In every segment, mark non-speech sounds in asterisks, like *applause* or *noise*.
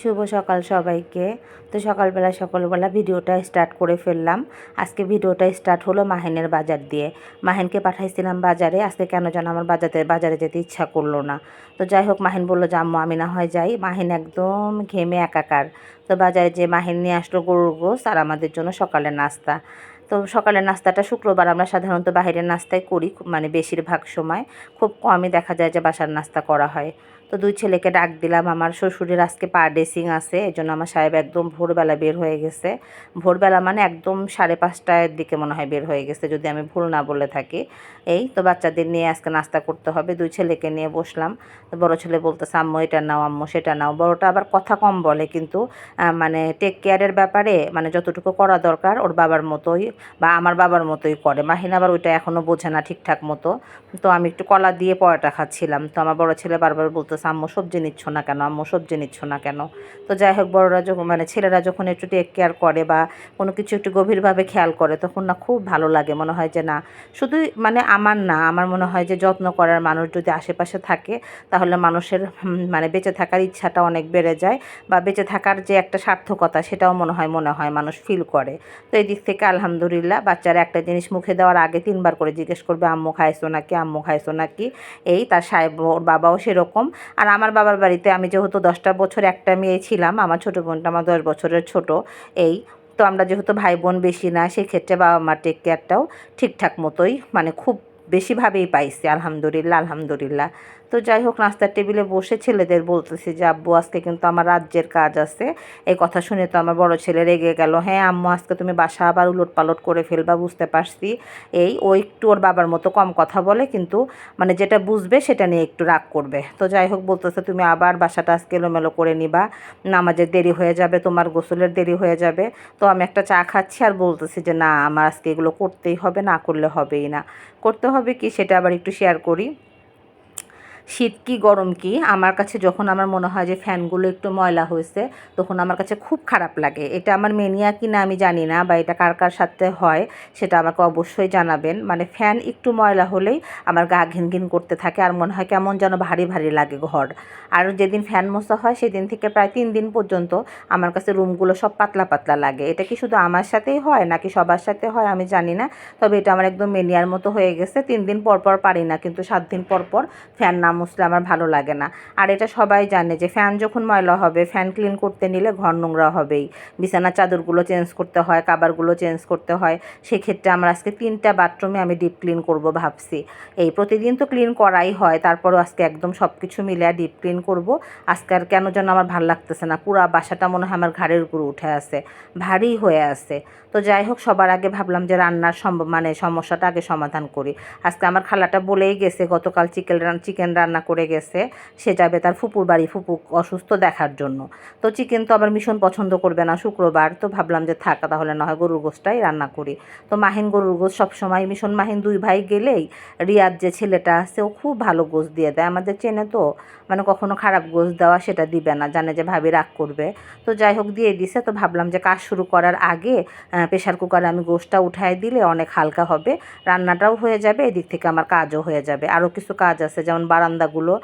শুভ সকাল সবাইকে। তো সকালবেলা সকালবেলা ভিডিওটা স্টার্ট করে ফেললাম। আজকে ভিডিওটা স্টার্ট হলো মাহিনের বাজার দিয়ে। মাহিনকে পাঠাইছিলাম বাজারে। আজকে কেন যেন আমার বাজারে বাজারে যেতে ইচ্ছা করল না। তো যাই হোক, মাহিন বলল যে, আম্মু, আমি না হয় যাই। মাহিন একদম ঘেমে একাকার। তো বাজারে যে মাহিন নিয়ে আসলো গরুর গোস আর আমাদের জন্য সকালের নাস্তা। তো সকালের নাস্তাটা শুক্রবার আমরা সাধারণত বাইরের নাস্তায় করি মানে বেশিরভাগ সময়। খুব কমই দেখা যায় যে বাসার নাস্তা করা হয়। তো দুই ছেলেকে ডাক দিলাম। আমার শ্বশুরের আজকে পা ড্রেসিং আছে এই জন্য আমার সাহেব একদম ভোরবেলা বের হয়ে গেছে। ভোরবেলা মানে একদম সাড়ে পাঁচটার দিকে মনে হয় বের হয়ে গেছে, যদি আমি ভুল না বলে থাকি। এই তো বাচ্চাদের নিয়ে আজকে নাস্তা করতে হবে, দুই ছেলেকে নিয়ে বসলাম। তো বড়ো ছেলে বলতেছে, আম্মু, এটা নাও, আম্মু, সেটা নাও। বড়োটা আবার কথা কম বলে, কিন্তু মানে টেক কেয়ারের ব্যাপারে মানে যতটুকু করা দরকার, ওর বাবার মতোই বা আমার বাবার মতোই করে। মাহিন আবার ওইটা এখনও বোঝে না ঠিকঠাক মতো। তো আমি একটু কলা দিয়ে পরোটা খাচ্ছিলাম। তো আমার বড় ছেলে বারবার বলতেছে আম্মু সবজি নিচ্ছ না কেন? আম্মু সবজি নিচ্ছ না কেন? তো যাই হোক, বড়রা যখন মানে ছেলেরা যখন একটু টেক কেয়ার করে বা কোনো কিছু একটু গভীরভাবে খেয়াল করে, তখন না খুব ভালো লাগে। মনে হয় যে, না, শুধু মানে আমার না, আমার মনে হয় যে, যত্ন করার মানুষ যদি আশেপাশে থাকে, তাহলে মানুষের মানে বেঁচে থাকার ইচ্ছাটা অনেক বেড়ে যায় বা বেঁচে থাকার যে একটা সার্থকতা, সেটাও মনে হয় মনে হয় মানুষ ফিল করে। তো এই দিক থেকে আলহামদুলিল্লাহ, বাচ্চারা একটা জিনিস মুখে দেওয়ার আগে তিনবার করে জিজ্ঞেস করবে, আম্মু খাইছো নাকি? আম্মু খাইছো নাকি? এই তার সাহেব, ওর বাবাও সেরকম। আর আমার বাবার বাড়িতে আমি যেহেতু দশটা বছর একটা মেয়ে ছিলাম, আমার ছোটো বোনটা আমার দশ বছরের ছোট, এই তো আমরা যেহেতু ভাই বোন বেশি না, সেক্ষেত্রে বাবা মার টেক কেয়ারটাও ঠিকঠাক মতোই মানে খুব বেশিভাবেই পাইছি, আলহামদুলিল্লাহ আলহামদুলিল্লাহ। তো যাই হোক, নাস্তার টেবিলে বসে ছেলেদের বলতেছি যে, আব্বু, আজকে কিন্তু আমার রাজ্যের কাজ আছে। এই কথা শুনে তো আমার বড় ছেলে রেগে গেল। হ্যাঁ আম্মু, আজকে তুমি বাসা আবার উলট পালট করে ফেলবা, বুঝতে পারছি। এই ও একটু ওর বাবার মতো কম কথা বলে, কিন্তু মানে যেটা বুঝবে সেটা নিয়ে একটু রাগ করবে। তো যাই হোক, বলতেছে, তুমি আবার বাসাটা আজকে এলোমেলো করে নিবা। নামাজের দেরি হয়ে যাবে, তোমার গোসলের দেরি হয়ে যাবে। তো আমি একটা চা খাচ্ছি আর বলতেছি যে, না, আমার আজকে এগুলো করতেই হবে, না করলে হবেই না। করতে হবে কি, সেটা আবার একটু শেয়ার করি। শীত কি গরম কি? আমার কাছে যখন আমার মনে হয় যে ফ্যানগুলো একটু ময়লা হয়েছে, তখন আমার কাছে খুব খারাপ লাগে। এটা আমার মেনিয়া কি না আমি জানি না, বা এটা কার কার সাথে হয় সেটা আমাকে অবশ্যই জানাবেন। মানে ফ্যান একটু ময়লা হলেই আমার গা ঘিন ঘিন করতে থাকে, আর মনে হয় কেমন যেন ভারী ভারী লাগে ঘর। আর যেদিন ফ্যান মোছা হয় সেদিন থেকে প্রায় তিন দিন পর্যন্ত আমার কাছে রুমগুলো সব পাতলা পাতলা লাগে। এটা কি শুধু আমার সাথেই হয় নাকি সবার সাথে হয় আমি জানি না, তবে এটা আমার একদম মেনিয়ার মতো হয়ে গেছে। তিন দিন পর পর পারি না, কিন্তু সাত দিন পর পর ফ্যান না মুছলে আমার ভালো লাগে না। আর এটা সবাই জানে যে ফ্যান যখন ময়লা হবে, ফ্যান ক্লিন করতে নিলে ঘর নোংরা হবেই। বিছানার চাদরগুলো চেঞ্জ করতে হয়, কাবারগুলো চেঞ্জ করতে হয়। সেক্ষেত্রে আমার আজকে তিনটা বাথরুমে আমি ডিপ ক্লিন করব ভাবছি। এই প্রতিদিন তো ক্লিন করাই হয়, তারপরও আজকে একদম সব কিছু মিলে ডিপ ক্লিন করব। আজকে আর কেন যেন আমার ভালো লাগতেছে না, পুরা বাসাটা মনে হয় আমার ঘাড়ের উপর উঠে আছে, ভারী হয়ে আছে। তো যাই হোক, সবার আগে ভাবলাম যে রান্নার সম্ভব মানে সমস্যাটা আগে সমাধান করি। আজকে আমার খালাটা বলেই গেছে, গতকাল চিকেন চিকেন রান্না করে গেছে, সে যাবে তার ফুপুর বাড়ি, ফুপু অসুস্থ দেখার জন্য। তো চিকেন তো আবার মিশন পছন্দ করবে না, শুক্রবার। তো ভাবলাম যে থাকা, তাহলে না হয় গরুর গোশটাই রান্না করি। তো মাহিন গরুর গোশ সবসময়, মিশন মাহিন দুই ভাই গেলেই রিয়াদ যে ছেলেটা আছে, ও খুব ভালো গোশ দিয়ে দেয়। আমাদের চেনে তো মানে কখনো খারাপ গোশ দেওয়া সেটা দিবে না, জানে যে ভাবি রাগ করবে। তো যাই হোক, দিয়ে দিছে। তো ভাবলাম যে কাজ শুরু করার আগে প্রেশার কুকারে আমি গোশটা উঠায় দিলে অনেক হালকা হবে, রান্নাটাও হয়ে যাবে, এদিক থেকে আমার কাজও হয়ে যাবে। আরও কিছু কাজ আছে, যেমন বারান্দাগুলো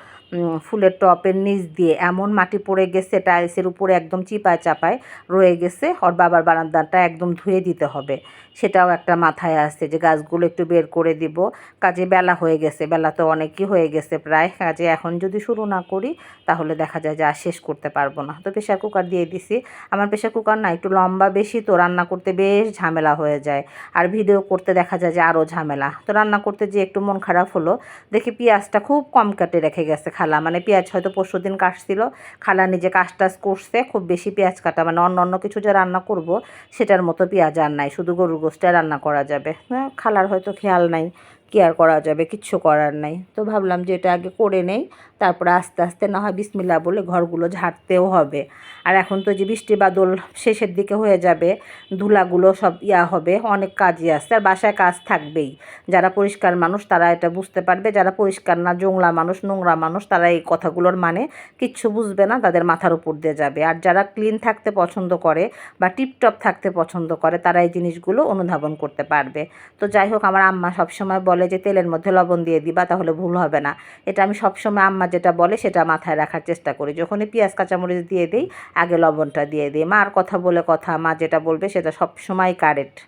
ফুলের টপের নিচ দিয়ে এমন মাটি পড়ে গেছে, টাইলসের উপরে একদম চিপায় চাপায় রয়ে গেছে, ওর বাবার বারান্দাটা একদম ধুয়ে দিতে হবে। সেটাও একটা মাথায় আসছে যে গাছগুলো একটু বের করে দিব। কাজে বেলা হয়ে গেছে, বেলা তো অনেকই হয়ে গেছে প্রায়। কাজে এখন যদি শুরু না করি, তাহলে দেখা যায় যে আর শেষ করতে পারব না। তো প্রেশার কুকার দিয়ে দিছি। আমার প্রেশার কুকার না একটু লম্বা বেশি, তো রান্না করতে বেশ ঝামেলা হয়ে যায়। আর ভিডিও করতে দেখা যায় যে আরও ঝামেলা। তো রান্না করতে যে একটু মন খারাপ হলো। দেখি পেঁয়াজটা খুব কম কাটে রেখে গেছে। খালা। মানে পেঁয়াজ হয়তো পরশু দিন কাটছিল খালা নিজে কাজ টাজ করছে খুব বেশি পেঁয়াজ কাটা। মানে অন্য অন্য কিছু যে রান্না করব সেটার মতো পেঁয়াজ আর নাই। শুধু গরুর গোষ্ঠটা রান্না করা যাবে। হ্যাঁ, খালার হয়তো খেয়াল নাই কেয়ার করা যাবে কিচ্ছু করার নাই। তো ভাবলাম যে এটা আগে করে নেই। তারপরে আস্তে আস্তে না হয় বিসমিল্লা বলে ঘরগুলো ঝাড়তেও হবে। আর এখন তো যে বৃষ্টি বাদল শেষের দিকে হয়ে যাবে, ধুলাগুলো সব ইয়া হবে, অনেক কাজই আছে। আর বাসায় কাজ থাকবেই। যারা পরিষ্কার মানুষ তারা এটা বুঝতে পারবে। যারা পরিষ্কার না, জোংলা মানুষ, নোংরা মানুষ তারা এই কথাগুলোর মানে কিচ্ছু বুঝবে না, তাদের মাথার উপর দিয়ে যাবে। আর যারা ক্লিন থাকতে পছন্দ করে বা টিপটপ থাকতে পছন্দ করে তারা এই জিনিসগুলো অনুধাবন করতে পারবে। তো যাই হোক, আমার আম্মা সবসময় বলে যে, তেলের মধ্যে লবণ দিয়ে দিবা, তাহলে ভুল হবে না। এটা আমি সবসময় আম্মা যেটা বলে সেটা মাথায় রাখার চেষ্টা করি। যখনই পেঁয়াজ, কাঁচামরিচ দিয়ে দিই, আগে লবণটা দিয়ে দিই। মার কথা বলে কথা, মা যেটা বলবে সেটা সব সময় কারেক্ট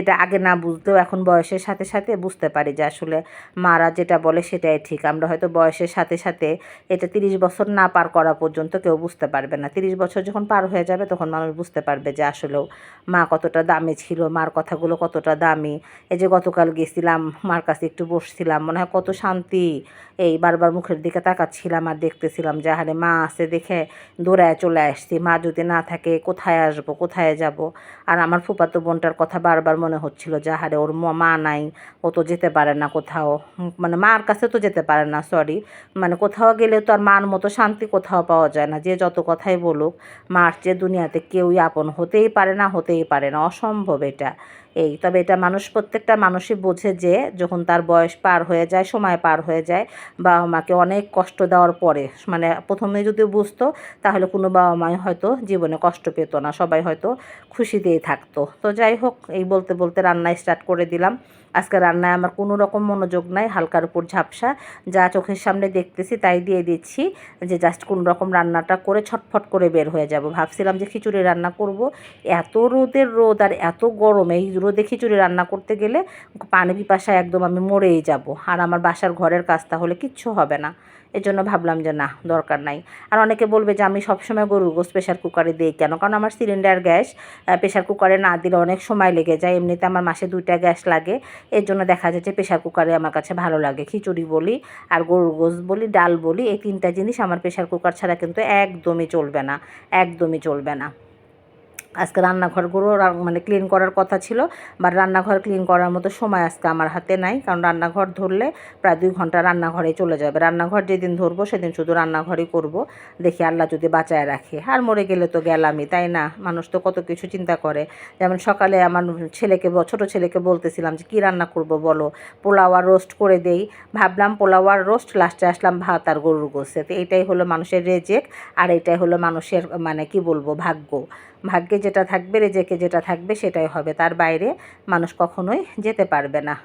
এটা আগে না বুঝতেও এখন বয়সের সাথে সাথে বুঝতে পারি যে আসলে মারা যেটা বলে সেটাই ঠিক। আমরা হয়তো বয়সের সাথে সাথে এটা তিরিশ বছর না পার করা পর্যন্ত কেউ বুঝতে পারবে না। তিরিশ বছর যখন পার হয়ে যাবে তখন মানুষ বুঝতে পারবে যে আসলেও মা কতটা দামি ছিল, মার কথাগুলো কতটা দামি। এই যে গতকাল গেছিলাম, মার কাছে একটু বসছিলাম, মনে হয় কত শান্তি। এই বারবার মুখের দিকে তাকাচ্ছিলাম আর দেখতেছিলাম যে, আহারে মা আছে দেখে দৌড়ায় চলে আসছি। মা যদি না থাকে কোথায় আসব, কোথায় যাব? আর আমার ফুপাতো বোনটার কথা বারবার মনে হচ্ছিল যে হারে ওর মা নাই, ও তো যেতে পারে না কোথাও। মানে মার কাছে তো যেতে পারে না সরি মানে কোথাও গেলে তো আর মার মতো শান্তি কোথাও পাওয়া যায় না। যে যত কথাই বলুক, মার চেয়ে দুনিয়াতে কেউই আপন হতেই পারে না, হতেই পারে না। অসম্ভব এটা। এই, তবে এটা মানুষ, প্রত্যেকটা মানুষই বোঝে যে যখন তার বয়স পার হয়ে যায়, সময় পার হয়ে যায়, বাবা মাকে অনেক কষ্ট দেওয়ার পরে মানে প্রথমে যদি বুঝতো, তাহলে কোনো বাবা মাই হয়তো জীবনে কষ্ট পেতো না, সবাই হয়তো খুশিতেই থাকতো। তো যাই হোক, এই বলতে বলতে রান্না স্টার্ট করে দিলাম। আজকে রান্নায় আমার কোনো রকম মনোযোগ নাই, হালকার উপর ঝাপসা। যা চোখের সামনে দেখতেছি তাই দিয়ে দিচ্ছি যে জাস্ট কোনো রকম রান্নাটা করে ছটফট করে বের হয়ে যাব। ভাবছিলাম যে খিচুড়ি রান্না করব। এত রোদের রোদ আর এত গরম, এই রোদে খিচুড়ি রান্না করতে গেলে পানি পিপাসায় একদম আমি মরেই যাব। আর আমার বাসার ঘরের কাজ তাহলে কিচ্ছু হবে না। এই জন্য ভাবলাম যে না, দরকার নাই। আর অনেকে বলবে যে আমি সবসময় গরুর গোস প্রেশার কুকারে দিই কেন? কারণ আমার সিলিন্ডার গ্যাস প্রেশার কুকারে না দিলে অনেক সময় লেগে যায়। এমনিতে আমার মাসে দুইটা গ্যাস লাগে। এর জন্য দেখা যায় যে প্রেশার কুকারে আমার কাছে ভালো লাগে। খিচুড়ি বলি আর গরুর গোস বলি, ডাল বলি, এই তিনটা জিনিস আমার প্রেশার কুকার ছাড়া কিন্তু একদমই চলবে না। একদমই চলবে না। আজকে রান্নাঘরগুলো মানে ক্লিন করার কথা ছিল বাট রান্নাঘর ক্লিন করার মতো সময় আজকে আমার হাতে নাই, কারণ রান্নাঘর ধরলে প্রায় দুই ঘণ্টা রান্নাঘরে চলে যাবে। রান্নাঘর যেদিন ধরবো সেদিন শুধু রান্নাঘরই করব, দেখি আল্লাহ যদি বাঁচায় রাখে। আর মরে গেলে তো গেলামই, তাই না? মানুষ তো কত কিছু চিন্তা করে। যেমন সকালে আমার ছেলেকে ব- ছোট ছেলেকে বলতেছিলাম যে, কী রান্না করব বলো? পোলাও আর রোস্ট করে দেই। ভাবলাম পোলাও আর রোস্ট লাস্টে আসলাম ভাত আর গরুর গোসে তো এইটাই হলো মানুষের রেজেক আর এটাই হলো মানুষের মানে কি বলব, ভাগ্য। ভাগ্যে যেটা থাকবে, রেজেকে যেটা থাকবে সেটাই হবে। তার বাইরে মানুষ কখনোই যেতে পারবে না।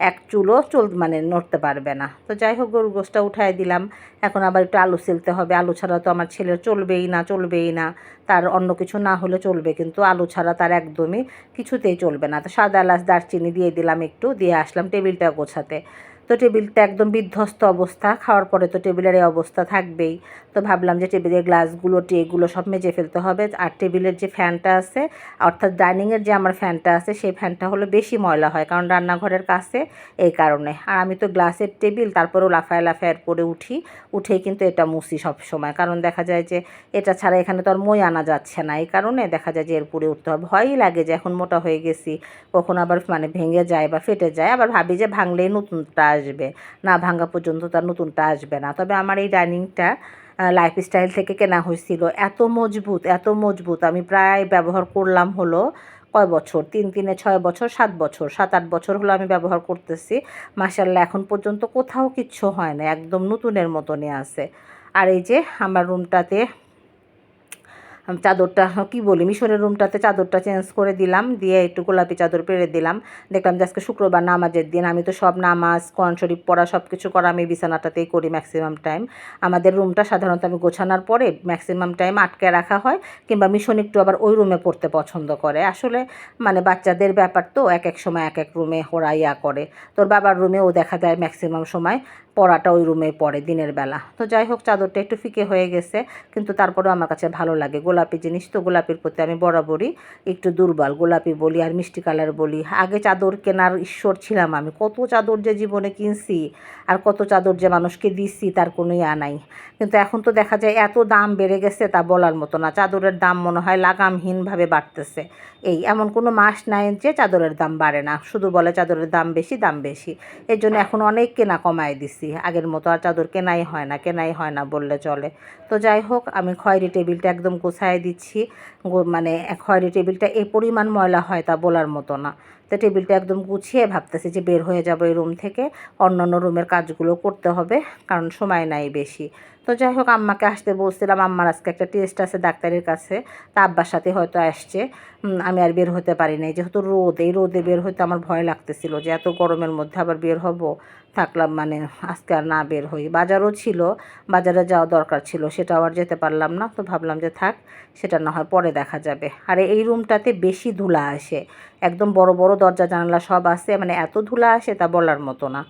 এক চুলও চুল মানে নড়তে পারবে না। তো যাই হোক, গরুর গোসটা উঠায় দিলাম। এখন আবার একটু আলু সিলতে হবে। আলু ছাড়া তো আমার ছেলের চলবেই না চলবেই না। তার অন্য কিছু না হলে চলবে, কিন্তু আলু ছাড়া তার একদমই কিছুতেই চলবে না। তো সাদা এলাচ, দারচিনি দিয়ে দিলাম একটু, দিয়ে আসলাম টেবিলটা গোছাতে। তো টেবিলটা একদম বিধ্বস্ত অবস্থা, খাওয়ার পরে তো টেবিলের এই অবস্থা থাকবেই। তো ভাবলাম যে টেবিলের গ্লাসগুলো, টেগুলো সব মেজে ফেলতে হবে। আর টেবিলের যে ফ্যানটা আছে, অর্থাৎ ডাইনিংয়ের যে আমার ফ্যানটা আছে, সেই ফ্যানটা হলো বেশি ময়লা হয়, কারণ রান্নাঘরের কাছে এই কারণে। আর আমি তো গ্লাসের টেবিল, তারপরেও লাফায় লাফায় পরে উঠি, উঠেই কিন্তু এটা মুছি সব সময় কারণ দেখা যায় যে এটা ছাড়া এখানে তো আর মই আনা যাচ্ছে না। এই কারণে দেখা যায় যে এর পরে উঠতে হবে। ভয়ই লাগে যে এখন মোটা হয়ে গেছি, কখন আবার মানে ভেঙে যায় বা ফেটে যায়। আবার ভাবি যে ভাঙলেই নতুনটা আসবে। না ভাঙা পর্যন্ত তার নতুনটা আসবে না। তবে আমার এই ডাইনিংটা লাইফস্টাইল থেকে কেনা হয়েছিল। এত মজবুত এত মজবুত। আমি প্রায় ব্যবহার করলাম হলো কয় বছর? তিন, তিনে ছয় বছর, সাত বছর। সাত, আট বছর হলো আমি ব্যবহার করতেছি। মাসাল্লাহ এখন পর্যন্ত কোথাও কিচ্ছু হয় না। একদম নতুনের মতনই আছে। আর এই যে, আমার রুমটাতে চাদরটা কি বলি, মিশরের রুমটাতে চাদরটা চেঞ্জ করে দিলাম, দিয়ে একটু গোলাপি চাদর পেরে দিলাম। দেখলাম যে আজকে শুক্রবার নামাজের দিন, আমি তো সব নামাজ, কোরআন শরীফ পড়া সব কিছু করা আমি বিছানাটাতেই করি ম্যাক্সিমাম টাইম আমাদের রুমটা সাধারণত আমি গোছানোর পরে ম্যাক্সিমাম টাইম আটকে রাখা হয়, কিংবা মিশন একটু আবার ওই রুমে পড়তে পছন্দ করে। আসলে মানে বাচ্চাদের ব্যাপার তো, এক এক সময় এক এক রুমে ওরা ইয়া করে। তোর বাবার রুমেও দেখা যায় ম্যাক্সিমাম সময়। পড়াটা ওই রুমে পড়ে দিনের বেলা। তো যাই হোক, চাদরটা একটু ফিকে হয়ে গেছে, কিন্তু তারপরেও আমার কাছে ভালো লাগে। গোলাপি জিনিস তো গোলাপির প্রতি আমি বরাবরই একটু দুর্বল। গোলাপি বলি আর মিষ্টি কালার বলি। আগে চাদর কেনার ঈশ্বর ছিলাম আমি। কত চাদর যে জীবনে কিনছি আর কত চাদর যে মানুষকে দিচ্ছি তার কোনো ইয়া নাই। কিন্তু এখন তো দেখা যায় এত দাম বেড়ে গেছে তা বলার মতো না। চাদরের দাম মনে হয় লাগামহীনভাবে বাড়তেছে। এই এমন কোনো মাস নাই যে চাদরের দাম বাড়ে না। শুধু বলে চাদরের দাম বেশি দাম বেশি। এর জন্য এখন অনেক কেনা কমায় দিছি আগের মতো আর চাদর কেনাই হয় না, কেনাই হয় না বললে চলে। তো যাই হোক, আমি খয়েরি টেবিলটা একদম গোছায় দিচ্ছি। মানে খয়েরি টেবিলটা এ পরিমাণ ময়লা হয় তা বলার মতো না। তো টেবিলটা একদম গুছিয়ে ভাবতেছি যে বের হয়ে যাব এই রুম থেকে। অন্য অন্য রুমের কাজগুলো করতে হবে, কারণ সময় নাই বেশি। তো যাই হোক, আম্মাকে আসতে বলছিলাম, আম্মার আজকে একটা টেস্ট আছে ডাক্তারের কাছে, তা আব্বার সাথে হয়তো আসছে। আমি আর বের হতে পারি নাই, যেহেতু রোদ, এই রোদে বের হইতে আমার ভয় লাগতেছিল যে এত গরমের মধ্যে আবার বের হব। থাকলাম মানে আজকে আর না বের হই। বাজারও ছিল, বাজারে যাওয়া দরকার ছিল সেটা আর যেতে পারলাম না। তো ভাবলাম যে থাক, সেটা না হয় পরে দেখা যাবে। আর এই রুমটাতে বেশি ধুলা আসে। একদম বড় বড় দরজা জানালা সব আছে মানে এত ধুলা আসে তা বলার মতো না।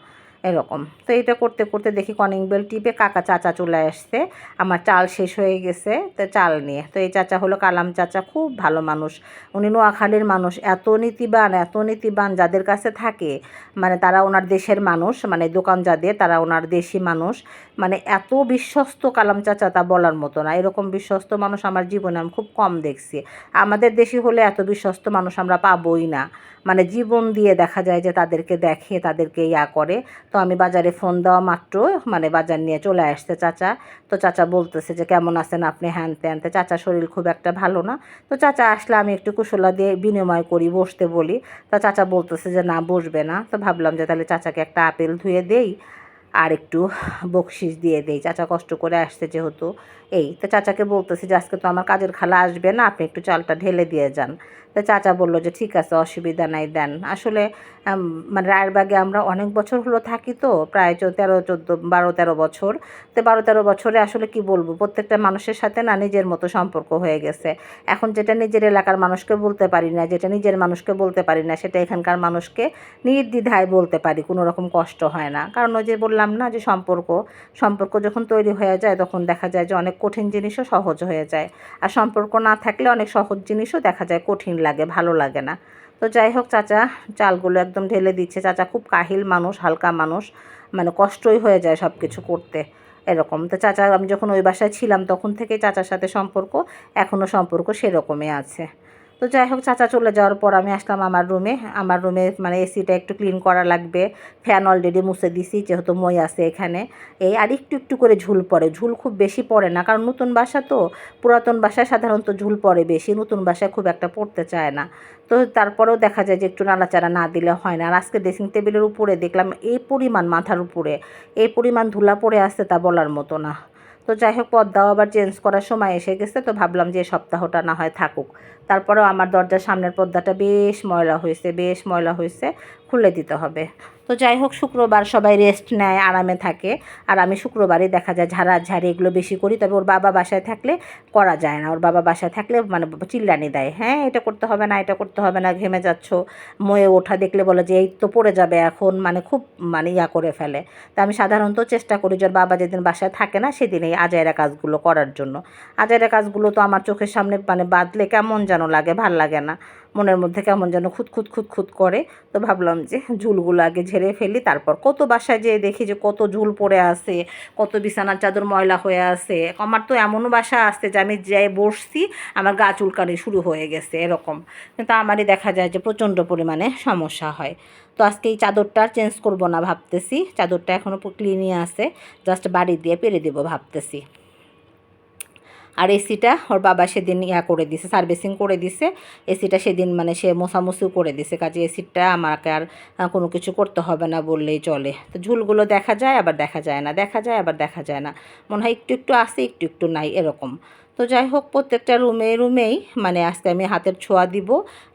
এরকম। তো এটা করতে করতে দেখি কনিং বেল টিপে কাকা চাচা চলে আসছে। আমার চাল শেষ হয়ে গেছে, তো চাল নিয়ে। তো এই চাচা হলো কালাম চাচা, খুব ভালো মানুষ। উনি নোয়াখালীর মানুষ। এত নীতিবান এত নীতিবান যাদের কাছে থাকে মানে তারা ওনার দেশের মানুষ মানে দোকান যাদের, তারা ওনার দেশি মানুষ। মানে এত বিশ্বস্ত কালাম চাচা তা বলার মতো না। এরকম বিশ্বস্ত মানুষ আমার জীবনে আমি খুব কম দেখছি। আমাদের দেশি হলে এত বিশ্বস্ত মানুষ আমরা পাবোই না। মানে জীবন দিয়ে দেখা যায় যে তাদেরকে দেখে, তাদেরকে ইয়া করে। তো আমি বাজারে ফোন দেওয়া মাত্র মানে বাজার নিয়ে চলে আসছে চাচা। তো চাচা বলতেছে যে, কেমন আছেন আপনি? হ্যান ত্যানতে চাচা শরীর খুব একটা ভালো না। তো চাচা আসলে আমি একটু কুশলা দিয়ে বিনিময় করি, বসতে বলি। তো চাচা বলতেছে যে, না, বসবে না। তো ভাবলাম যে, তাহলে চাচাকে একটা আপেল ধুয়ে দেই আর একটু বকশিস দিয়ে দেই। চাচা কষ্ট করে আসছে যেহেতু। এই, তো চাচাকে বলতেছি যে আজকে তো আমার কাজের খালা আসবে না, আপনি একটু চালটা ঢেলে দিয়ে যান। তো চাচা বলল যে, ঠিক আছে, অসুবিধা নাই, দেন। আসলে মানে রায়েরবাগে আমরা অনেক বছর হলো থাকি তো, প্রায় তেরো, চোদ্দ, বারো, তেরো বছর। তো বারো, তেরো বছরে আসলে কি বলব, প্রত্যেকটা মানুষের সাথে না নিজের মতো সম্পর্ক হয়ে গেছে। এখন যেটা নিজের এলাকার মানুষকে বলতে পারি না, যেটা নিজের মানুষকে বলতে পারি না, সেটা এখানকার মানুষকে নির্দ্বিধায় বলতে পারি, কোনো রকম কষ্ট হয় না। কারণ ওই যে বললাম না যে সম্পর্ক সম্পর্ক যখন তৈরি হয়ে যায়, তখন দেখা যায় যে অনেক কঠিন জিনিসও সহজ হয়ে যায়। আর সম্পর্ক না থাকলে অনেক সহজ জিনিসও দেখা যায়, কঠিন লাগে, ভালো লাগে না। তো যাই হোক চাচা, চালগুলো একদম ঢেলে দিচ্ছে। চাচা খুব কাহিল মানুষ, হালকা মানুষ। মানে কষ্টই হয়ে যায় সব কিছু করতে। এরকম। তো চাচা, আমি যখন ওই বাসায় ছিলাম, তখন থেকে চাচার সাথে সম্পর্ক এখনও সম্পর্ক সেরকমই আছে। তো যাই হোক, চাচা চলে যাওয়ার পর আমি আসলাম আমার রুমে আমার রুমে মানে এসিটা একটু ক্লিন করা লাগবে। ফ্যান অলরেডি মুছে দিছি, যেহেতু মই আছে এখানে। এই আর একটু একটু করে ঝুল পড়ে। ঝুল খুব বেশি পড়ে না, কারণ নতুন বাসা তো। পুরাতন বাসায় সাধারণত ঝুল পড়ে বেশি, নতুন বাসায় খুব একটা পড়তে চায় না। তো তারপরেও দেখা যায় যে একটু নাড়াচাড়া না দিলে হয় না। আর আজকে ড্রেসিং টেবিলের উপরে দেখলাম এই পরিমাণ মাথার উপরে। এই পরিমাণ ধুলা পড়ে আসছে তা বলার মতো না। তো যাই হোক, পর্দাও আবার চেঞ্জ করার সময় এসে গেছে। তো ভাবলাম যে সপ্তাহটা না হয় থাকুক। তারপরেও আমার দরজার সামনের পর্দাটা বেশ ময়লা হয়েছে বেশ ময়লা হয়েছে খুলে দিতে হবে। তো যাই হোক, শুক্রবার সবাই রেস্ট নেয়, আরামে থাকে। আর আমি শুক্রবারই দেখা যায় ঝাড়া ঝাড়ি এগুলো বেশি করি, তবে ওর বাবা বাসায় থাকলে করা যায় না। ওর বাবা বাসায় থাকলে মানে চিল্লানি দেয় হ্যাঁ এটা করতে হবে না, এটা করতে হবে না, ঘেমে যাচ্ছ। ময়ে ওঠা দেখলে বলে যে, এই তো পড়ে যাবে এখন। মানে খুব মানে ইয়া করে ফেলে। তো আমি সাধারণত চেষ্টা করি যে, ওর বাবা যেদিন বাসায় থাকে না, সেদিন এই আজাইরা কাজগুলো করার জন্য। আজাইরা কাজগুলো তো আমার চোখের সামনে মানে বাঁধলে কেমন যেন লাগে, ভালো লাগে না। মনের মধ্যে কেমন যেন খুঁত খুঁত খুঁত খুঁত করে, তো ভাবলাম যে ঝুলগুলো আগে ঝেড়ে ফেলি, তারপর কত বাসায় যেয়ে দেখি যে কত ঝুল পড়ে আছে, কত বিছানার চাদর ময়লা হয়ে আছে। আমার তো এমনও বাসা আসছে যে আমি যাই বসছি, আমার গা চুলকানি শুরু হয়ে গেছে এরকম। কিন্তু আমারই দেখা যায় যে প্রচণ্ড পরিমাণে সমস্যা হয়। তো আজকে এই চাদরটা চেঞ্জ করব না ভাবতেছি, চাদরটা এখনও ক্লিনই আছে জাস্ট বাড়ি দিয়ে পেরে দেবো ভাবতেছি। আর এসিটা ওর বাবা সেদিন ইয়া করে দিছে, সার্ভিসিং করে দিছে। এসিটা সেদিন মানে সে মোছামুছিও করে দিছে, কাজে এসিটা আমাকে আর কোনো কিছু করতে হবে না বললেই চলে। তো ঝুলগুলো দেখা যায়, আবার দেখা যায় না, দেখা যায়, আবার দেখা যায় না। মনে হয় একটু একটু আসে একটু একটু নাই, এরকম। তো যাই হোক, প্রত্যেকটা রুমে রুমেই মানে আজকে আমি হাতের ছোঁয়া দিব।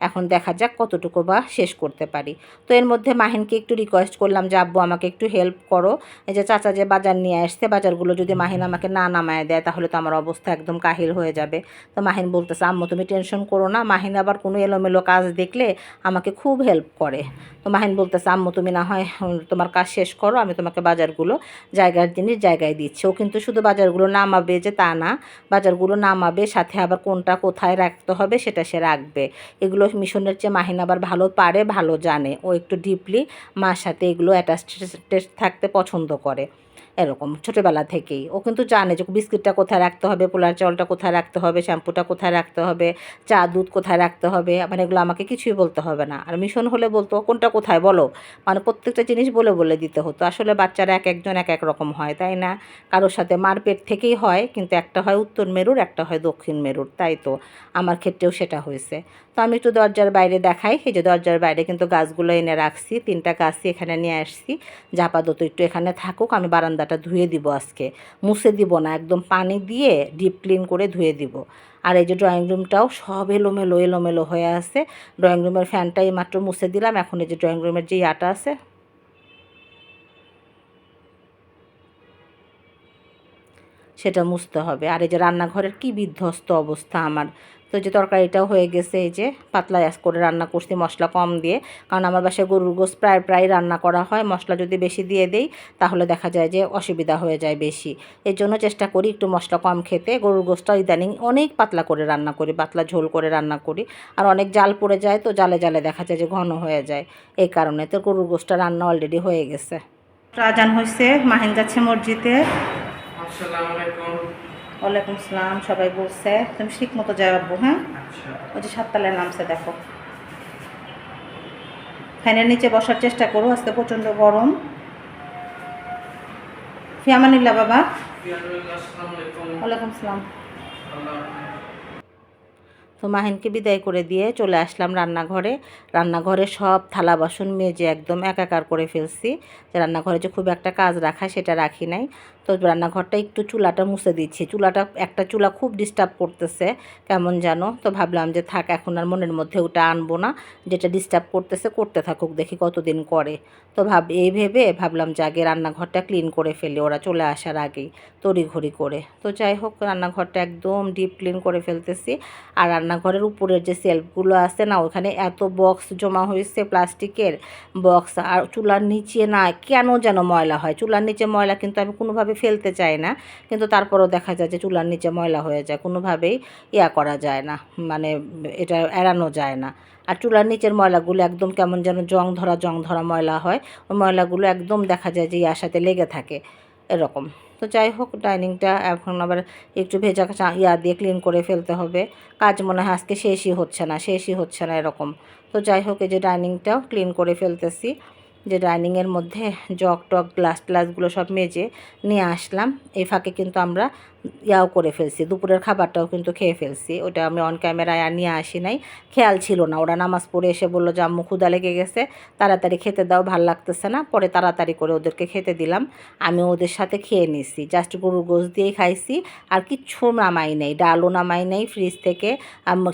এখন দেখা যাক কতটুকু বা শেষ করতে পারি। তো এর মধ্যে মাহিনকে একটু রিকোয়েস্ট করলাম যে, আব্বু, আমাকে একটু হেল্প করো। এই যে চাচা যে বাজার নিয়ে আসছে, বাজারগুলো যদি মাহিন আমাকে না নামায় দেয়, তাহলে তো আমার অবস্থা একদম কাহিল হয়ে যাবে। তো মাহিন বলতেছে, আম্মু, তুমি টেনশন করো না। মাহিন আবার কোনো এলোমেলো কাজ দেখলে আমাকে খুব হেল্প করে। তো মাহিন বলতেছে, আম্মু, তুমি না হয় তোমার কাজ শেষ করো, আমি তোমাকে বাজারগুলো জায়গার জিনিস জায়গায় দিচ্ছি। ও কিন্তু শুধু বাজারগুলো নামাবে যে তা না, বাজারগুলো নামাবে, সাথে আবার কোনটা কোথায় রাখতে হবে সেটা সে রাখবে। এগুলো মিশনের চেয়ে মাহিন আবার ভালো পারে, ভালো জানে। ও একটু ডিপলি মার সাথে এগুলো অ্যাটাচ থাকতে পছন্দ করে। এরকম ছোটোবেলা থেকেই। ও কিন্তু জানে যে বিস্কিটটা কোথায় রাখতে হবে, পোলার চাউলটা কোথায় রাখতে হবে, শ্যাম্পুটা কোথায় রাখতে হবে, চা, দুধ কোথায় রাখতে হবে মানে এগুলো আমাকে কিছুই বলতে হবে না। আর মিশন হলে বলতো, কোনটা কোথায় বলো? মানে প্রত্যেকটা জিনিস বলে বলে দিতে হতো। আসলে বাচ্চারা এক একজন এক এক রকম হয়, তাই না? কারোর সাথে মারপেট থেকেই হয়, কিন্তু একটা হয় উত্তর মেরুর, একটা হয় দক্ষিণ মেরুর, তাই তো? আমার ক্ষেত্রেও সেটা হয়েছে। তো আমি একটু দরজার বাইরে দেখাই। এই যে দরজার বাইরে কিন্তু গাছগুলো এনে রাখছি, তিনটা গাছই এখানে নিয়ে আসছি। যে আপাতত একটু এখানে থাকুক, আমি বারান্দার বাজারটা ধুয়ে দিব আজকে। মুছে দিব না, একদম পানি দিয়ে ডিপ ক্লিন করে ধুয়ে দিব। আর এই যে ড্রয়িং রুমটাও সব এলোমেলো এলোমেলো হয়ে আছে। ড্রয়িং রুমের ফ্যানটাই মাত্র মুছে দিলাম। এখন এই যে ড্রয়িং রুমের যে ইয়াটা আছে। সেটা মুছতে হবে। আর এই যে রান্নাঘরের কি বিধ্বস্ত অবস্থা আমার। তো যে তরকারিটাও হয়ে গেছে এই যে পাতলা অ্যাস করে রান্না করছি মশলা কম দিয়ে। কারণ আমার বাসায় গরুর গোস প্রায় প্রায় রান্না করা হয় মশলা যদি বেশি দিয়ে দেই তাহলে দেখা যায় যে অসুবিধা হয়ে যায় বেশি। এর জন্য চেষ্টা করি একটু মশলা কম খেতে গরুর গোসটা ইদানিং অনেক পাতলা করে রান্না করি পাতলা ঝোল করে রান্না করি। আর অনেক জাল পড়ে যায় তো জালে জালে দেখা যায় যে ঘন হয়ে যায়। এই কারণে তো গরুর গোসটা রান্না অলরেডি হয়ে গেছে। আজান হয়েছে মাহিন যাচ্ছে মসজিদে। আসসালামু আলাইকুম। ওয়ালাইকুম আসসালাম সবাই বলছে তুমি ঠিক মতো যাব হ্যাঁ? আচ্ছা। ওই যে সাততলায় নামছে দেখো। ফ্যানের নিচে বসার চেষ্টা করো আজকে প্রচণ্ড গরম। ফিয়ামানিল্লা বাবা। ওয়ালাইকুম আসসালাম আল্লাহ তো মাহিনকে বিদায় করে দিয়ে চলে আসলাম রান্নাঘরে। রান্নাঘরে সব থালা বাসন মেজে একদম একাকার করে ফেলছি। যে রান্নাঘরে যে খুব একটা কাজ রাখা সেটা রাখি নাই। তো রান্নাঘরটা একটু চুলাটা মুছে দিচ্ছি। চুলাটা, একটা চুলা খুব ডিস্টার্ব করতেছে, কেমন যেন তো ভাবলাম যে থাক, এখন আর মনের মধ্যে ওটা আনব না। যেটা ডিস্টার্ব করতেছে, করতে থাকুক, দেখি কতদিন করে। তো ভাব, এই ভেবে ভাবলাম যে আগে রান্নাঘরটা ক্লিন করে ফেলি, ওরা চলে আসার আগেই, তড়িঘড়ি করে। তো যাই হোক, রান্নাঘরটা একদম ডিপ ক্লিন করে ফেলতেছি। আর রান্নাঘরের উপরের যে সেলফগুলো আছে না, ওখানে এত বক্স জমা হয়েছে প্লাস্টিকের বক্স আর চুলার নিচে না কেন যেন ময়লা হয়? চুলার নিচে ময়লা কিন্তু আমি কোনোভাবে ফেলতে চাই না, কিন্তু তারপরেও দেখা যায় যে চুলার নিচে ময়লা হয়ে যায়, কোনোভাবেই ইয়া করা যায় না মানে এটা এড়ানো যায় না। আর চুলার নিচের ময়লাগুলো একদম কেমন যেন জং ধরা জং ধরা ময়লা হয়, ওই ময়লাগুলো একদম দেখা যায় যে ইয়ার সাথে লেগে থাকে, এরকম। তো যাই হোক, ডাইনিংটা এখন আবার একটু ভেজা ইয়া দিয়ে ক্লিন করে ফেলতে হবে। কাজ মনে হয় আজকে শেষই হচ্ছে না, শেষই হচ্ছে না এরকম। তো যাই হোক, এই যে ডাইনিংটাও ক্লিন করে ফেলতেছি। যে ডাইনিংয়ের মধ্যে জগ টক গ্লাস ট্লাসগুলো সব মেজে নিয়ে আসলাম। এই ফাঁকে কিন্তু আমরা ইয়াও করে ফেলছি, দুপুরের খাবারটাও কিন্তু খেয়ে ফেলছি। ওটা আমি অন ক্যামেরায় আর নিয়ে আসি নাই। খেয়াল ছিল না, ওরা নামাজ পড়ে এসে বলল, যে আম্মু ক্ষুদা লেগে গেছে, তাড়াতাড়ি খেতে দাও, ভালো লাগতেছে না। পরে তাড়াতাড়ি করে ওদেরকে খেতে দিলাম। আমি ওদের সাথে খেয়ে নিছি। জাস্ট গরুর গোস দিয়েই খাইছি, আর কিচ্ছু নামাই নেই। ডালও নামাই নেই ফ্রিজ থেকে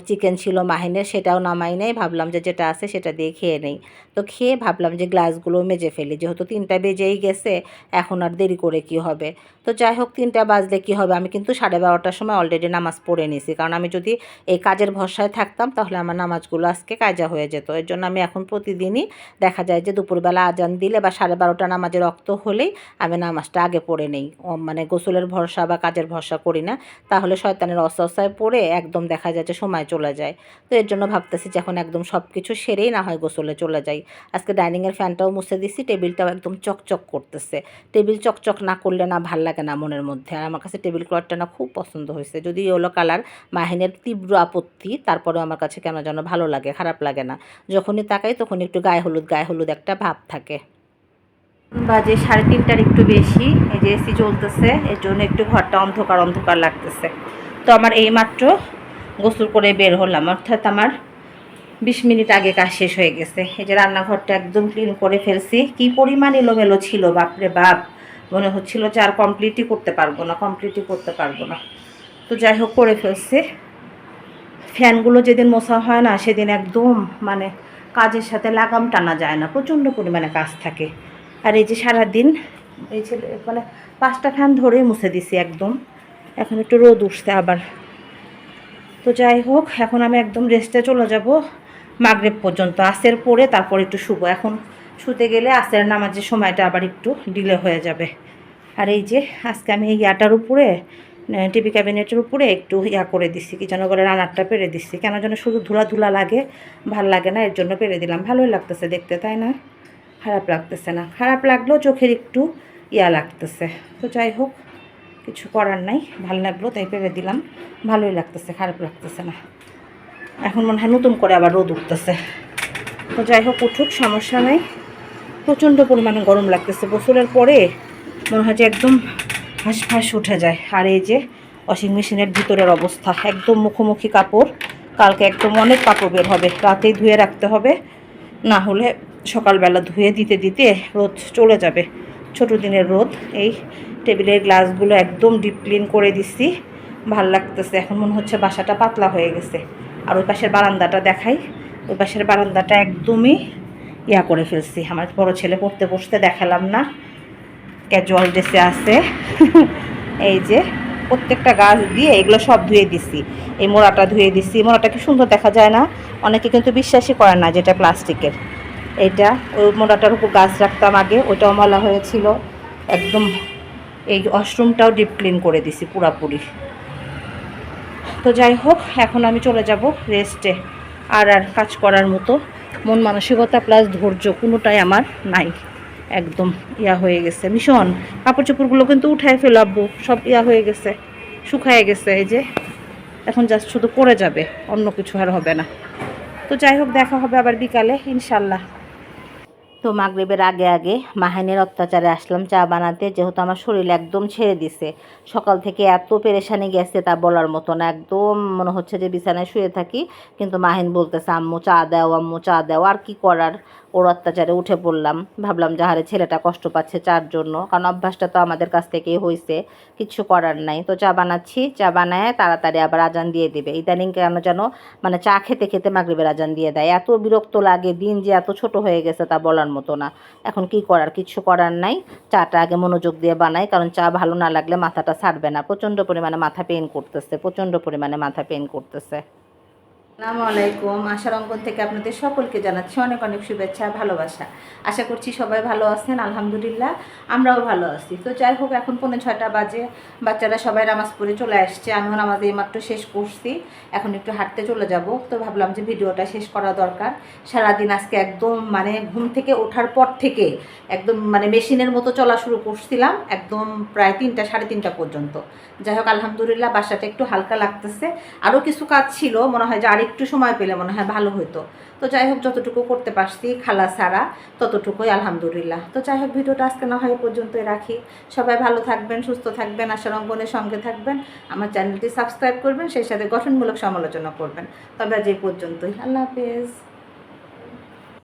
চিকেন ছিল মাহিনের, সেটাও নামাই নেই। ভাবলাম যে যেটা আছে সেটা দিয়ে খেয়ে নেই। তো খেয়ে ভাবলাম যে গ্লাসগুলো মেজে ফেলি। যেহেতু তিনটা বেজেই গেছে, এখন আর দেরি করে কি হবে? তো যাই হোক, তিনটা বাজলে কি হবে? আমি কিন্তু সাড়ে বারোটার সময় অলরেডি নামাজ পড়ে নিছি। কারণ আমি যদি এই কাজের ভরসায় থাকতাম, তাহলে আমার নামাজগুলো আজকে কাজা হয়ে যেত। এর জন্য আমি এখন প্রতিদিনই দেখা যায় যে, দুপুরবেলা আজান দিলে বা সাড়ে বারোটা নামাজের রক্ত হলেই আমি নামাজটা আগে পড়ে নেই। মানে গোসলের ভরসা বা কাজের ভরসা করি না। তাহলে শয়তানের অসস্থায় পড়ে একদম দেখা যায় যে, সময় চলে যায়। তো এর জন্য ভাবতেছি যে, এখন একদম সব কিছু সেরেই না হয় গোসলে চলে যাই। আজকে ডাইনিংয়ের ফ্যানটাও মুছে দিছি, টেবিলটাও একদম চকচক করতেছে। টেবিল চকচক না করলে না ভালো লাগে না মনের মধ্যে। আর আমার কাছে টেবিল ক্লথটা না খুব পছন্দ হয়েছে। যদি ইয়েলো কালার, মাহিনের তীব্র আপত্তি, তারপরেও আমার কাছে কেন যেন ভালো লাগে, খারাপ লাগে না। যখনই তাকাই তখন একটু গায়ে হলুদ গায়ে হলুদ একটা ভাব থাকে। বাজে সাড়ে তিনটার একটু বেশি, এই যে এসি চলতেছে এর জন্য একটু ঘরটা অন্ধকার অন্ধকার লাগতেছে। তো আমার এইমাত্র গোসল করে বের হলাম। অর্থাৎ আমার বিশ মিনিট আগে কাজ শেষ হয়ে গেছে। এই যে রান্নাঘরটা একদম ক্লিন করে ফেলছি। কি পরিমাণ এলোমেলো ছিল, বাপরে বাপ। মনে হচ্ছিল যে আর কমপ্লিটই করতে পারব না কমপ্লিটই করতে পারব না। তো যাই হোক, করে ফেলছি। ফ্যানগুলো যেদিন মশা হয় না, সেদিন একদম মানে কাজের সাথে লাগাম টানা যায় না, প্রচণ্ড পরিমাণে কাজ থাকে। আর এই যে সারাদিন এই ছেলে মানে পাঁচটা ফ্যান ধরে মুছে দিছি একদম। এখন একটু রোদ উঠছে আবার। তো যাই হোক, এখন আমি একদম রেস্টে চলে যাব। মাগরেব পর্যন্ত, আসের পরে তারপর একটু শুবো। এখন শুতে গেলে আসের নামাজের সময়টা আবার একটু ডিলে হয়ে যাবে। আর এই যে, আজকে আমি এই ইয়াটার উপরে টিভি ক্যাবিনেটের উপরে একটু ইয়া করে দিচ্ছি কি যেন বলে, রানারটা পেরে দিচ্ছি কেন যেন শুধু ধুলা ধুলা লাগে, ভালো লাগে না, এর জন্য পেরে দিলাম। ভালোই লাগতেছে দেখতে, তাই না? খারাপ লাগতেছে না। খারাপ লাগলেও চোখের একটু ইয়া লাগতেছে। তো যাই হোক, কিছু করার নাই, ভালো লাগল তাই পেরে দিলাম। ভালোই লাগতেছে, খারাপ লাগতেছে না। এখন মনে হয় নতুন করে আবার রোদ উঠতেছে। তো যাই হোক, উঠুক, সমস্যা নেই। প্রচণ্ড পরিমাণে গরম লাগতেছে। গোসলের পরে মনে হয় যে একদম হাঁস ফাঁস উঠে যায়। আর এই যে ওয়াশিং মেশিনের ভিতরের অবস্থা, একদম মুখোমুখি কাপড়। কালকে একদম অনেক কাপড় বের হবে। রাতেই ধুয়ে রাখতে হবে। না হলে সকালবেলা ধুয়ে দিতে দিতে রোদ চলে যাবে। ছোটো দিনের রোদ। এই টেবিলের গ্লাসগুলো একদম ডিপ ক্লিন করে দিছি। ভালো লাগতেছে। এখন মনে হচ্ছে বাসাটা পাতলা হয়ে গেছে। আর ওই পাশের বারান্দাটা দেখাই। ওই পাশের বারান্দাটা একদমই ইয়া করে ফেলছি। আমার বড় ছেলে পড়তে বসতে দেখালাম না। ক্যাজুয়াল ড্রেসে আছে। *laughs* এই যে প্রত্যেকটা গাছ দিয়ে এগুলো সব ধুয়ে দিছি। এই মোড়াটা ধুয়ে দিছি। মোড়াটা কি সুন্দর দেখা যায় না? অনেকে কিন্তু বিশ্বাসই করে না যেটা প্লাস্টিকের। এটা ওই মোড়াটার উপর গাছ রাখতাম আগে। ওইটাও মলা হয়েছিল। একদম এই ওয়াশরুমটাও ডিপ ক্লিন করে দিছি পুরাপুরি। তো যাই হোক, এখন আমি চলে যাব রেস্টে আর আর কাজ করার মতো। মন মানসিকতা প্লাস ধৈর্য কোনোটাই আমার নাই। একদম ইয়া হয়ে গেছে। মিশন কাপড় চোপড়গুলো কিন্তু উঠায় ফেলাবো সব ইয়া হয়ে গেছে, শুকায় গেছে এই যে। এখন জাস্ট শুধু পড়ে যাবে, অন্য কিছু আর হবে না। তো যাই হোক, দেখা হবে আবার বিকালে, ইনশাল্লাহ। তো মাগরীবের আগে আগে মাহিনের অত্যাচারে আসলাম চা বানাতে, যেহেতু আমার শরীর একদম ছেড়ে দিছে। সকাল থেকে এত পেরেশানি গেছে তা বলার মতো না। একদম মনে হচ্ছে যে বিছানায় শুয়ে থাকি, কিন্তু মাহিন বলতেছে, আম্মু, চা দাও, আম্মু, চা দাও, আর কি করার? ওর অত্যাচারে উঠে পড়লাম। ভাবলাম যাহারে ছেলেটা কষ্ট পাচ্ছে চার জন্য। কারণ অভ্যাসটা তো আমাদের কাছ থেকেই হয়েছে কিচ্ছু করার নাই। তো চা বানাচ্ছি। চা বানায় তাড়াতাড়ি আবার আজান দিয়ে দিবে। ইদানিং কেন যেন মানে চা খেতে খেতে মাগরিবের আজান দিয়ে দেয়। এত বিরক্ত লাগে, দিন যে এত ছোট হয়ে গেছে তা বলার মতো না। এখন কি করার? কিচ্ছু করার নাই। চাটা আগে মনোযোগ দিয়ে বানাই কারণ চা ভালো না লাগলে মাথাটা ছাড়বে না। প্রচণ্ড পরিমাণে মাথা পেন করতেছে। প্রচণ্ড পরিমাণে মাথা পেন করতেছে। আসসালামু আলাইকুম। আশার অঙ্কন থেকে আপনাদের সকলকে জানাচ্ছি অনেক অনেক শুভেচ্ছা, ভালোবাসা। আশা করছি সবাই ভালো আছেন, আলহামদুলিল্লাহ, আমরাও ভালো আছি। তো যাই হোক, এখন পৌনে ছয়টা বাজে, বাচ্চারা সবাই নামাজ পড়ে চলে আসছে। আমিও নামাজ এইমাত্র শেষ করছি, এখন একটু হাঁটতে চলে যাব। তো ভাবলাম যে ভিডিওটা শেষ করা দরকার। সারাদিন আজকে একদম মানে ঘুম থেকে ওঠার পর থেকে একদম মানে মেশিনের মতো চলা শুরু করছিলাম, একদম প্রায় তিনটা, সাড়ে তিনটা পর্যন্ত। যাই হোক, আলহামদুলিল্লাহ, বাসাটা একটু হালকা লাগতেছে। আরও কিছু কাজ ছিল, মনে হয় যে আর একটু সময় পেলে মনে হয় ভালো হতো তো যাই হোক, যতটুকু করতে পারছি খালা ছাড়া, ততটুকুই আলহামদুলিল্লাহ। তো যাই হোক, ভিডিওটা আজকে না হয় পর্যন্তই রাখি। সবাই ভালো থাকবেন, সুস্থ থাকবেন আশার অঙ্কনের সঙ্গে থাকবেন। আমার চ্যানেলটি সাবস্ক্রাইব করবেন, সেই সাথে গঠনমূলক সমালোচনা করবেন। তবে আজ এই পর্যন্তই। আল্লাহ হাফেজ।